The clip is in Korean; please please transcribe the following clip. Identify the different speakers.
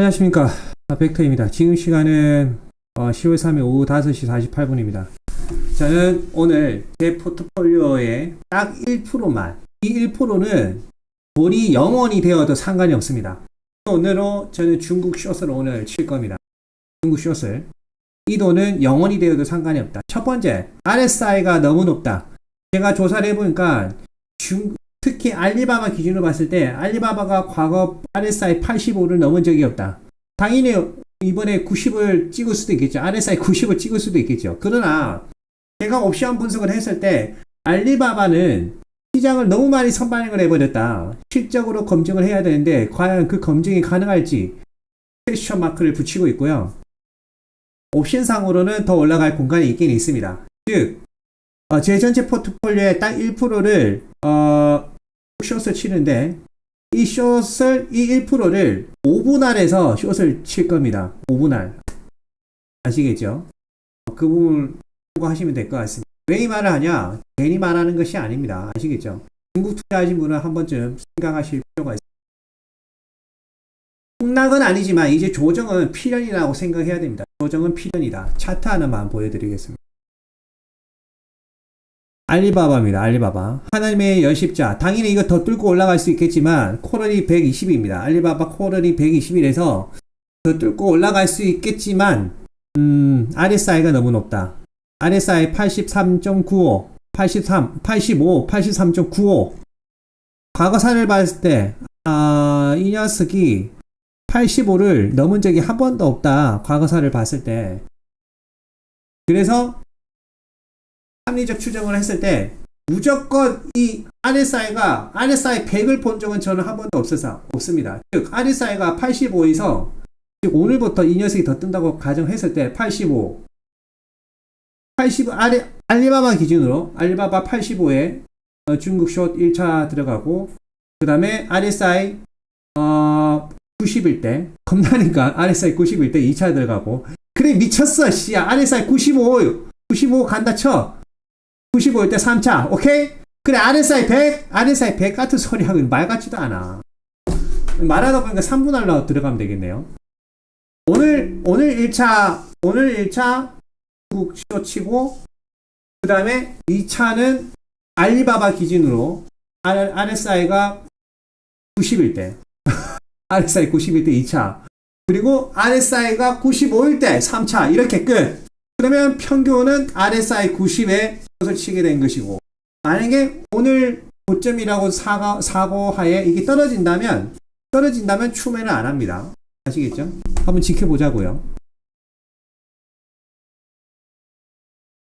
Speaker 1: 안녕하십니까. 아, 벡터입니다. 지금 시간은 어, 10월 3일 오후 5시 48분입니다. 저는 오늘 제 포트폴리오에 딱 1%만, 이 1%는 돈이 영원이 되어도 상관이 없습니다. 오늘로 저는 중국 숏을 오늘 칠 겁니다. 중국 숏을. 이 돈은 영원이 되어도 상관이 없다. 첫 번째, RSI가 너무 높다. 제가 조사를 해보니까 중, 특히 알리바바 기준으로 봤을 때 알리바바가 과거 RSI 85를 넘은 적이 없다. 당연히 이번에 90을 찍을 수도 있겠죠. RSI 90을 찍을 수도 있겠죠. 그러나 제가 옵션 분석을 했을 때 알리바바는 시장을 너무 많이 선반영을 해버렸다. 실적으로 검증을 해야 되는데 과연 그 검증이 가능할지 퀘스천 마크를 붙이고 있고요. 옵션상으로는 더 올라갈 공간이 있긴 있습니다. 즉, 어, 제 전체 포트폴리오의 딱 1%를 어, 숏을 치는데 이 숏을 이 1%를 5분 할에서 숏을 칠 겁니다. 5분 할 아시겠죠? 그 부분 하시면 될 것 같습니다. 왜 이 말을 하냐? 괜히 말하는 것이 아닙니다. 아시겠죠? 중국 투자하신 분은 한 번쯤 생각하실 필요가 있습니다. 폭락은 아니지만 이제 조정은 필연이라고 생각해야 됩니다. 조정은 필연이다. 차트 하나만 보여드리겠습니다. 알리바바입니다. 알리바바. 하나님의 열십자. 당연히 이거 더 뚫고 올라갈 수 있겠지만 코럴이 120입니다. 알리바바 코럴이 121에서 더 뚫고 올라갈 수 있겠지만 음, RSI가 너무 높다. RSI 83.95, 83, 85, 83.95. 과거사를 봤을 때, 아, 이 녀석이 85를 넘은 적이 한 번도 없다. 과거사를 봤을 때. 그래서 합리적 추정을 했을 때 무조건 이 RSI가 RSI 100을 본 적은 저는 한 번도 없어서 없습니다. 즉 RSI가 85에서 즉 오늘부터 이 녀석이 더 뜬다고 가정했을 때 85, 85 알리, 알리바바 기준으로 알리바바 85에 어, 중국 숏 1차 들어가고 그 다음에 RSI 어, 90일 때 겁나니까 RSI 90일 때 2차 들어가고. 그래 미쳤어 씨야. RSI 95 95 간다 쳐 95일 때 3차 오케이? 그래 RSI 100 RSI 100 같은 소리 하고 말 같지도 않아. 말하다 보니까 3분할로 들어가면 되겠네요. 오늘 오늘 1차 오늘 1차 중국 시도 치고 그 다음에 2차는 알리바바 기준으로 RSI가 90일 때 RSI 91대 2차. 그리고 RSI가 95일 때 3차. 이렇게 끝. 그러면 평균은 RSI 90에 것을 치게 된 것이고 만약에 오늘 고점이라고 사고, 사고하에 이게 떨어진다면 떨어진다면 추매는 안 합니다 아시겠죠? 한번 지켜보자고요